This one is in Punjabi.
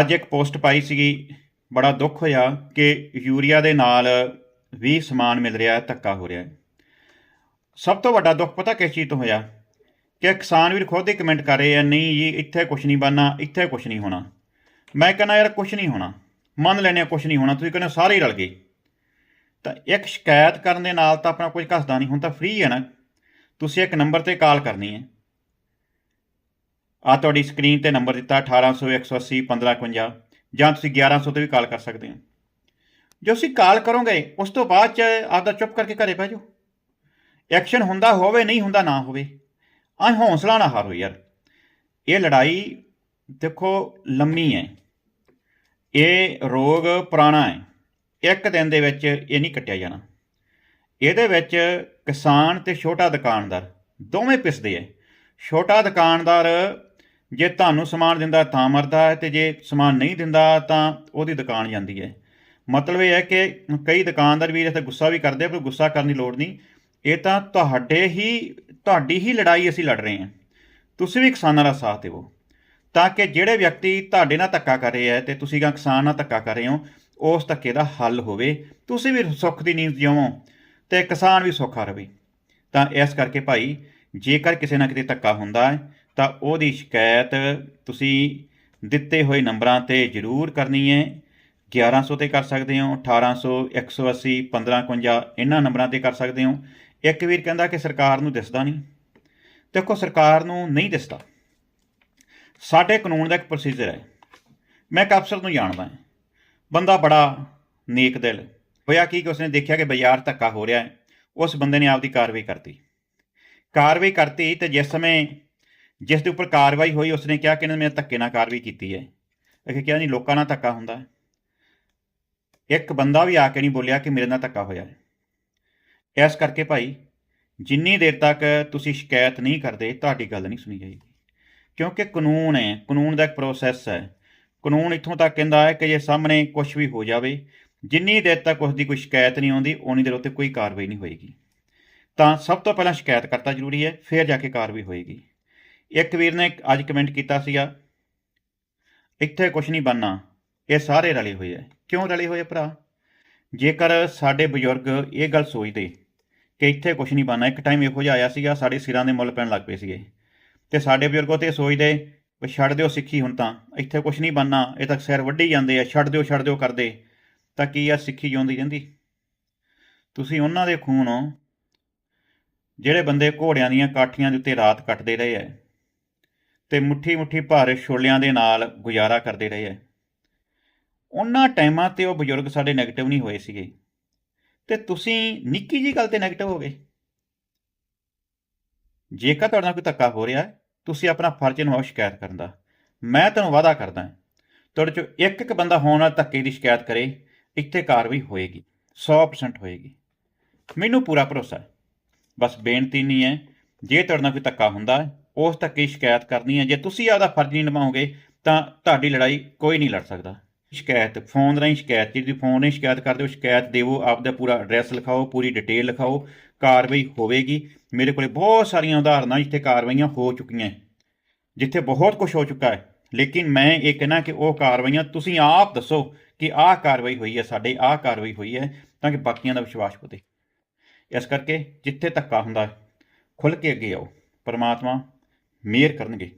ਅੱਜ ਇੱਕ ਪੋਸਟ ਪਾਈ ਸੀਗੀ, ਬੜਾ ਦੁੱਖ ਹੋਇਆ ਕਿ ਯੂਰੀਆ ਦੇ ਨਾਲ ਵੀ ਸਮਾਨ ਮਿਲ ਰਿਹਾ ਹੈ ਧੱਕਾ ਹੋ ਰਿਹਾ ਹੈ। ਸਭ ਤੋਂ ਵੱਡਾ ਦੁੱਖ ਪਤਾ ਕਿਸ ਚੀਜ਼ ਤੋਂ ਹੋਇਆ? ਕਿ ਕਿਸਾਨ ਵੀਰ ਖੁਦ ਹੀ ਕਮੈਂਟ ਕਰ ਰਹੇ ਆ, ਨਹੀਂ ਜੀ, ਇੱਥੇ ਕੁਝ ਨਹੀਂ ਬਣਨਾ, ਇੱਥੇ ਕੁਝ ਨਹੀਂ ਹੋਣਾ। ਮੈਂ ਕਹਿੰਦਾ, ਯਾਰ ਕੁਝ ਨਹੀਂ ਹੋਣਾ। ਮੰਨ ਲੈਣੇ ਕੁਝ ਨਹੀਂ ਹੋਣਾ, ਤੁਸੀਂ ਕਹਿੰਦੇ ਹੋ ਸਾਰੇ ਹੀ ਰਲ ਗਏ। ਤਾਂ ਇੱਕ ਸ਼ਿਕਾਇਤ ਕਰਨ ਦੇ ਨਾਲ ਤਾਂ ਆਪਣਾ ਕੁਝ ਘਸਦਾ ਨਹੀਂ, ਹੁਣ ਤਾਂ ਫ੍ਰੀ ਹੈ ਨਾ। ਤੁਸੀਂ ਇੱਕ ਨੰਬਰ ਤੇ ਕਾਲ ਕਰਨੀ ਹੈ। ਆ ਤੁਹਾਡੀ ਸਕਰੀਨ ਤੇ ਨੰਬਰ ਦਿੱਤਾ 1800 180 1551 ਜਾਂ ਤੁਸੀਂ 1100 ਤੇ ਵੀ ਕਾਲ ਕਰ ਸਕਦੇ ਹੋ। ਜੋ ਤੁਸੀਂ ਕਾਲ ਕਰੋਗੇ, ਉਸ ਤੋਂ ਬਾਅਦ ਚ ਆਪਦਾ ਚੁੱਪ ਕਰਕੇ ਘਰੇ ਪੈ ਜਾਓ। ਐਕਸ਼ਨ ਹੁੰਦਾ ਹੋਵੇ, ਨਹੀਂ ਹੁੰਦਾ ਨਾ ਹੋਵੇ ਆ ਹੌਸਲਾ ਨਾ ਹਾਰੋ ਯਾਰ। ਇਹ ਲੜਾਈ ਦੇਖੋ ਲੰਮੀ ਹੈ। ਇਹ ਰੋਗ ਪੁਰਾਣਾ ਹੈ। ਇੱਕ ਦਿਨ ਦੇ ਵਿੱਚ ਇਹ ਨਹੀਂ ਕੱਟਿਆ ਜਾਣਾ। ਇਹਦੇ ਵਿੱਚ ਕਿਸਾਨ ਤੇ ਛੋਟਾ ਦੁਕਾਨਦਾਰ, ਦੋਵੇਂ ਪਿਸਦੇ ਐ ਛੋਟਾ ਦੁਕਾਨਦਾਰ ਜੇ ਤੁਹਾਨੂੰ ਸਮਾਨ ਦਿੰਦਾ ਤਾਂ ਮਰਦਾ ਹੈ, ਤੇ ਜੇ ਸਮਾਨ ਨਹੀਂ ਦਿੰਦਾ ਤਾਂ ਉਹਦੀ ਦੁਕਾਨ ਜਾਂਦੀ ਹੈ। ਮਤਲਬ ਇਹ ਹੈ ਕਿ ਕਈ ਦੁਕਾਨਦਾਰ ਵੀ ਇੱਥੇ ਗੁੱਸਾ ਵੀ ਕਰਦੇ ਪਰ ਗੁੱਸਾ ਕਰਨ ਦੀ ਲੋੜ ਨਹੀਂ। ਇਹ ਤਾਂ ਤੁਹਾਡੇ ਹੀ, ਤੁਹਾਡੀ ਹੀ ਲੜਾਈ ਅਸੀਂ ਲੜ ਰਹੇ ਹਾਂ। ਤੁਸੀਂ ਵੀ ਕਿਸਾਨਾਂ ਦਾ ਸਾਥ ਦਿਵੋ। ਤਾਂ ਕਿ ਜਿਹੜੇ ਵਿਅਕਤੀ ਤੁਹਾਡੇ ਨਾਲ ਧੱਕਾ ਕਰ ਰਹੇ ਹੈ ਤੇ ਤੁਸੀਂ ਗਾ ਕਿਸਾਨ ਨਾਲ ਧੱਕਾ ਕਰ ਰਹੇ ਹੋ, ਉਸ ਧੱਕੇ ਦਾ ਹੱਲ ਹੋਵੇ। ਤੁਸੀਂ ਵੀ ਸੁੱਖ ਦੀ ਨੀਂਦ ਜਿਵੋ ਤੇ ਕਿਸਾਨ ਵੀ ਸੌਖਾ ਰਹੇ। ਤਾਂ ਇਸ ਕਰਕੇ ਭਾਈ, ਜੇਕਰ ਕਿਸੇ ਨਾ ਕਿਤੇ ਧੱਕਾ ਹੁੰਦਾ ਹੈ ਤਾਂ ਉਹਦੀ ਸ਼ਿਕਾਇਤ ਤੁਸੀਂ ਦਿੱਤੇ ਹੋਏ ਨੰਬਰਾਂ ਤੇ ਜ਼ਰੂਰ ਕਰਨੀ ਹੈ। 1100 ਤੇ ਕਰ ਸਕਦੇ ਹੋ 1800 180 1551 ਇਹਨਾਂ ਨੰਬਰਾਂ ਤੇ ਕਰ ਸਕਦੇ ਹੋ। ਇੱਕ ਵੀਰ ਕਹਿੰਦਾ ਕਿ ਸਰਕਾਰ ਨੂੰ ਦਿਸਦਾ ਨਹੀਂ। ਦੇਖੋ, ਸਰਕਾਰ ਨੂੰ ਨਹੀਂ ਦਿਸਦਾ। ਸਾਡੇ ਕਾਨੂੰਨ ਦਾ ਇੱਕ ਪ੍ਰੋਸੀਜਰ ਹੈ। ਮੈਂ ਇੱਕ ਅਫਸਰ ਨੂੰ ਜਾਣਦਾ ਹਾਂ। ਬੰਦਾ ਬੜਾ ਨੇਕ ਦਿਲ। ਹੋਇਆ ਕੀ ਕਿ ਉਸਨੇ ਦੇਖਿਆ ਕਿ ਬਾਜ਼ਾਰ ਧੱਕਾ ਹੋ ਰਿਹਾ ਹੈ। ਉਸ ਬੰਦੇ ਨੇ ਆਪਦੀ ਕਾਰਵਾਈ ਕਰਤੀ। ਕਾਰਵਾਈ ਕਰਤੀ ਤੇ ਜਿਸ ਸਮੇਂ ਜਿਸ ਦੇ ਉੱਪਰ ਕਾਰਵਾਈ ਹੋਈ, ਉਸਨੇ ਕਿਹਾ ਕਿ ਇਹਨਾਂ ਨੇ ਮੇਰੇ ਧੱਕੇ ਨਾਲ ਕਾਰਵਾਈ ਕੀਤੀ ਹੈ। ਇਹ ਕਿਹਾ ਨਹੀਂ, ਲੋਕਾਂ ਨਾਲ ਧੱਕਾ ਹੁੰਦਾ ਇੱਕ ਬੰਦਾ ਵੀ ਆ ਕੇ ਨਹੀਂ ਬੋਲਿਆ ਕਿ ਮੇਰੇ ਨਾਲ ਧੱਕਾ ਹੋਇਆ ਹੈ। ਇਸ ਕਰਕੇ ਭਾਈ, ਜਿੰਨੀ ਦੇਰ ਤੱਕ ਤੁਸੀਂ ਸ਼ਿਕਾਇਤ ਨਹੀਂ ਕਰਦੇ, ਤੁਹਾਡੀ ਗੱਲ ਨਹੀਂ ਸੁਣੀ ਜਾਏਗੀ। ਕਿਉਂਕਿ ਕਾਨੂੰਨ ਹੈ, ਕਾਨੂੰਨ ਦਾ ਇੱਕ ਪ੍ਰੋਸੈਸ ਹੈ। ਕਾਨੂੰਨ ਇੱਥੋਂ ਤੱਕ ਕਹਿੰਦਾ ਹੈ ਕਿ ਜੇ ਸਾਹਮਣੇ ਕੁਝ ਵੀ ਹੋ ਜਾਵੇ, ਜਿੰਨੀ ਦੇਰ ਤੱਕ ਉਸ ਦੀ ਕੋਈ ਸ਼ਿਕਾਇਤ ਨਹੀਂ ਆਉਂਦੀ ਉਨੀ ਦੇਰ ਉੱਤੇ ਕੋਈ ਕਾਰਵਾਈ ਨਹੀਂ ਹੋਏਗੀ। ਤਾਂ ਸਭ ਤੋਂ ਪਹਿਲਾਂ ਸ਼ਿਕਾਇਤ ਕਰਤਾ ਜ਼ਰੂਰੀ ਹੈ, ਫਿਰ ਜਾ ਕੇ ਕਾਰਵਾਈ ਹੋਏਗੀ। ਇੱਕ ਵੀਰ ਨੇ ਅੱਜ ਕਮੈਂਟ ਕੀਤਾ ਸੀਗਾ, ਇੱਥੇ ਕੁਝ ਨਹੀਂ ਬਣਨਾ, ਇਹ ਸਾਰੇ ਰਲੇ ਹੋਏ ਐ ਕਿਉਂ ਰਲੇ ਹੋਏ ਭਰਾ? ਜੇਕਰ ਸਾਡੇ ਬਜ਼ੁਰਗ ਇਹ ਗੱਲ ਸੋਚਦੇ ਕਿ ਇੱਥੇ ਕੁਝ ਨਹੀਂ ਬਣਨਾ, ਇੱਕ ਟਾਈਮ ਇਹੋ ਜਿਹਾ ਆਇਆ ਸੀਗਾ, ਸਾਡੇ ਸਿਰਾਂ ਦੇ ਮੁੱਲ ਪੈਣ ਲੱਗ ਪਏ ਸੀਗੇ। ਤੇ ਸਾਡੇ ਬਜ਼ੁਰਗੋ ਤੇ ਇਹ ਸੋਚਦੇ ਵੀ ਛੱਡ ਦਿਓ ਸਿੱਖੀ ਹੁਣ ਤਾਂ, ਇੱਥੇ ਕੁਝ ਨਹੀਂ ਬਣਨਾ, ਇਹ ਤਾਂ ਸਿਰ ਵੱਢੀ ਜਾਂਦੇ ਆ, ਛੱਡ ਦਿਓ ਛੱਡ ਦਿਓ ਕਰਦੇ, ਤਾਂ ਕੀ ਆ ਸਿੱਖੀ ਜਿਉਂਦੀ ਰਹਿੰਦੀ? ਤੁਸੀਂ ਉਹਨਾਂ ਦੇ ਖੂਨ ਹੋ, ਜਿਹੜੇ ਬੰਦੇ ਘੋੜਿਆਂ ਦੀਆਂ ਕਾਠੀਆਂ ਦੇ ਉੱਤੇ ਰਾਤ ਕੱਟਦੇ ਰਹੇ ਐ ਤੇ ਮੁੱਠੀ ਮੁੱਠੀ ਭਾਰੇ ਛੋਲਿਆਂ ਦੇ ਨਾਲ ਗੁਜ਼ਾਰਾ ਕਰਦੇ ਰਹੇ ਐ ਉਹਨਾਂ ਟਾਈਮਾਂ ਤੇ ਉਹ ਬਜ਼ੁਰਗ ਸਾਡੇ 네ਗੇਟਿਵ ਨਹੀਂ ਹੋਏ ਸੀਗੇ। ਤੇ ਤੁਸੀਂ ਨਿੱਕੀ ਜੀ ਗੱਲ ਤੇ 네ਗੇਟਿਵ ਹੋ ਗਏ ਜੇਕਰ ਤੁਹਾਡੇ ਨਾਲ ਕੋਈ ਧੱਕਾ ਹੋ ਰਿਹਾ ਹੈ, ਤੁਸੀਂ ਆਪਣਾ ਫਰਜ਼ ਨਿਭਾਓ ਸ਼ਿਕਾਇਤ ਕਰਨ ਦਾ। ਮੈਂ ਤੁਹਾਨੂੰ ਵਾਅਦਾ ਕਰਦਾ ਤੁਹਾਡੇ ਚੋਂ ਇੱਕ ਇੱਕ ਬੰਦਾ ਹੋਣ ਨਾਲ ਧੱਕੇ ਦੀ ਸ਼ਿਕਾਇਤ ਕਰੇ, ਇੱਥੇ ਕਾਰਵਾਈ ਹੋਏਗੀ 100% ਹੋਏਗੀ। ਮੈਨੂੰ ਪੂਰਾ ਭਰੋਸਾ ਹੈ। ਬਸ ਬੇਨਤੀ ਨਹੀਂ ਹੈ, ਜੇ ਤੁਹਾਡੇ ਨਾਲ ਕੋਈ ਧੱਕਾ ਹੁੰਦਾ ਹੈ ਉਸ ਧੱਕੇ ਦੀ ਸ਼ਿਕਾਇਤ ਕਰਨੀ ਹੈ। ਜੇ ਤੁਸੀਂ ਆਪਦਾ ਫਰਜ਼ ਨਹੀਂ ਨਿਭਾਓਗੇ ਤਾਂ ਤੁਹਾਡੀ ਲੜਾਈ ਕੋਈ ਨਹੀਂ ਲੜ ਸਕਦਾ। ਸ਼ਿਕਾਇਤ ਫੋਨ ਰਾਹੀਂ ਸ਼ਿਕਾਇਤ ਜੇ ਤੁਸੀਂ ਫੋਨ ਰਾਹੀਂ ਸ਼ਿਕਾਇਤ ਕਰਦੇ ਹੋ ਸ਼ਿਕਾਇਤ ਦੇਵੋ ਆਪਦਾ ਪੂਰਾ ਐਡਰੈਸ ਲਿਖਾਓ ਪੂਰੀ ਡਿਟੇਲ ਲਿਖਾਓ ਕਾਰਵਾਈ ਹੋਵੇਗੀ। ਮੇਰੇ ਕੋਲੇ ਬਹੁਤ ਸਾਰੀਆਂ ਉਦਾਹਰਨਾਂ ਜਿੱਥੇ ਕਾਰਵਾਈਆਂ ਹੋ ਚੁੱਕੀਆਂ ਜਿੱਥੇ ਬਹੁਤ ਕੁਝ ਹੋ ਚੁੱਕਾ ਹੈ। ਲੇਕਿਨ ਮੈਂ ਇਹ ਕਹਿਣਾ ਕਿ ਉਹ ਕਾਰਵਾਈਆਂ ਤੁਸੀਂ ਆਪ ਦੱਸੋ ਕਿ ਆਹ ਕਾਰਵਾਈ ਹੋਈ ਹੈ ਸਾਡੇ ਆਹ ਕਾਰਵਾਈ ਹੋਈ ਹੈ ਤਾਂ ਕਿ ਬਾਕੀਆਂ ਦਾ ਵਿਸ਼ਵਾਸ ਵਧੇ। ਇਸ ਕਰਕੇ ਜਿੱਥੇ ਧੱਕਾ ਹੁੰਦਾ ਹੈ, ਖੁੱਲ ਕੇ ਅੱਗੇ ਆਓ। ਪਰਮਾਤਮਾ ਮੇਅਰ ਕਰਨਗੇ।